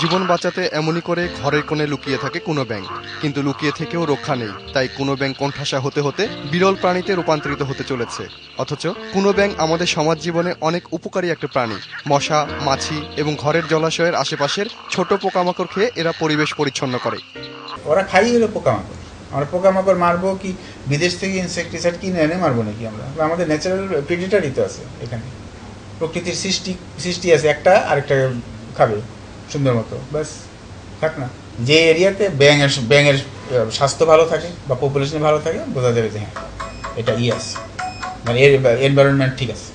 জীবন বাঁচাতে এমনই করে ঘরের কোণে লুকিয়ে থাকে কোনো ব্যাঙ। কিন্তু লুকিয়ে থেকেও রক্ষা নেই, তাই কোনো ব্যাঙ কোণঠাসা হতে হতে বিরল প্রাণীতে রূপান্তরিত হতে চলেছে। অথচ কোনো ব্যাঙ আমাদের সমাজ জীবনে অনেক উপকারী একটা প্রাণী। মশা, মাছি এবং ঘরের জলাশয়ের আশেপাশের ছোট পোকামাকড় খেয়ে এরা পরিবেশ পরিচ্ছন্ন করে। ওরা খাই হলো পোকামাকড়। আমরা পোকামাকড় মারবো কি, বিদেশ থেকে ইনসেকটিসাইড কিনে এনে মারবো নাকি আমরা? আমাদের ন্যাচারাল প্রিডিটারই তো আছে এখানে। প্রকৃতির সৃষ্টি সৃষ্টি আছে একটা, আরেকটা খাবে, সুন্দর মতো। ব্যাস, থাক না। যে এরিয়াতে ব্যাঙের ব্যাঙের স্বাস্থ্য ভালো থাকে বা পপুলেশন ভালো থাকে, বোঝা যাবে যে হ্যাঁ এটা ই আছে। মানে এর এনভায়রনমেন্ট ঠিক আছে।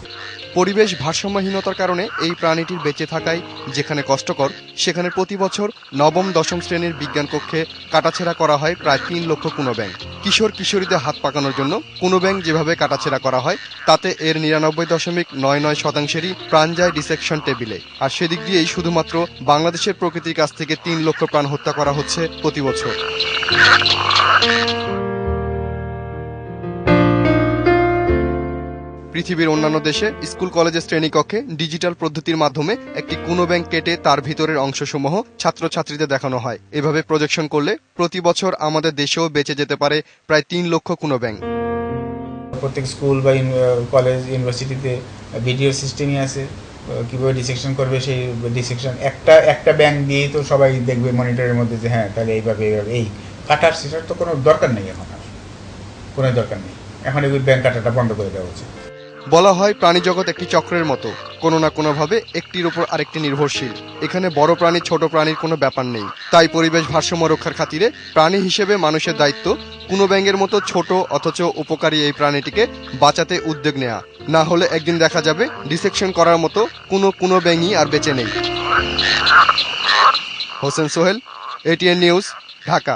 পরিবেশ ভারসাম্যহীনতার কারণে এই প্রাণীটির বেঁচে থাকায় যেখানে কষ্টকর, সেখানে প্রতি বছর নবম, দশম শ্রেণির বিজ্ঞান কক্ষে কাটাছেড়া করা হয় প্রায় তিন লক্ষ কুনো ব্যাং কিশোর কিশোরীদের হাত পাকানোর জন্য কোনো ব্যাংক যেভাবে কাটাছেড়া করা হয়, তাতে এর নিরানব্বই দশমিক নয় নয় শতাংশেরই প্রাণ যায় ডিসেকশন টেবিলে। আর সেদিক দিয়েই শুধুমাত্র বাংলাদেশের প্রকৃতির কাছ থেকে তিন লক্ষ প্রাণ হত্যা করা হচ্ছে প্রতি বছর। পৃথিবীর অন্যান্য দেশে স্কুল কলেজের শ্রেণীকক্ষে ডিজিটাল পদ্ধতির মাধ্যমে একটি কোনো ব্যাংক কেটে তার ভিতরের অংশসমূহ ছাত্রছাত্রীদের দেখানো হয়। এভাবে প্রজেকশন করলে প্রতি বছর আমাদের দেশেও বেঁচে যেতে পারে প্রায় তিন লক্ষ কোনো ব্যাংক। প্রত্যেক স্কুল বা কলেজ, ইউনিভার্সিটিতে ভিডিও সিস্টেমই আছে। কীভাবে ডিসেকশন করবে সেই ডিসেকশন একটা একটা ব্যাংক দিয়েই তো সবাই দেখবে মনিটরের মধ্যে যে হ্যাঁ তাহলে এইভাবে এইভাবে, এই কাটার সেটার তো কোনো দরকার নেই এখন আর। কোনো দরকার নেই। এখন এই ব্যাংক কাটাটা বন্ধ করে দেওয়া উচিত। বলা হয় প্রাণীজগৎ একটি চক্রের মতো। কোনো না কোনোভাবে একটির ওপর আরেকটি নির্ভরশীল। এখানে বড় প্রাণী, ছোট প্রাণীর কোনো ব্যাপার নেই। তাই পরিবেশ ভারসাম্য রক্ষার খাতিরে প্রাণী হিসেবে মানুষের দায়িত্ব কোনো ব্যাঙ্গের মতো ছোট অথচ উপকারী এই প্রাণীটিকে বাঁচাতে উদ্যোগ নেয়া। না হলে একদিন দেখা যাবে ডিসেকশন করার মতো কোনো কোনো ব্যাঙই আর বেঁচে নেই। Hossain Sohel ATN news Dhaka.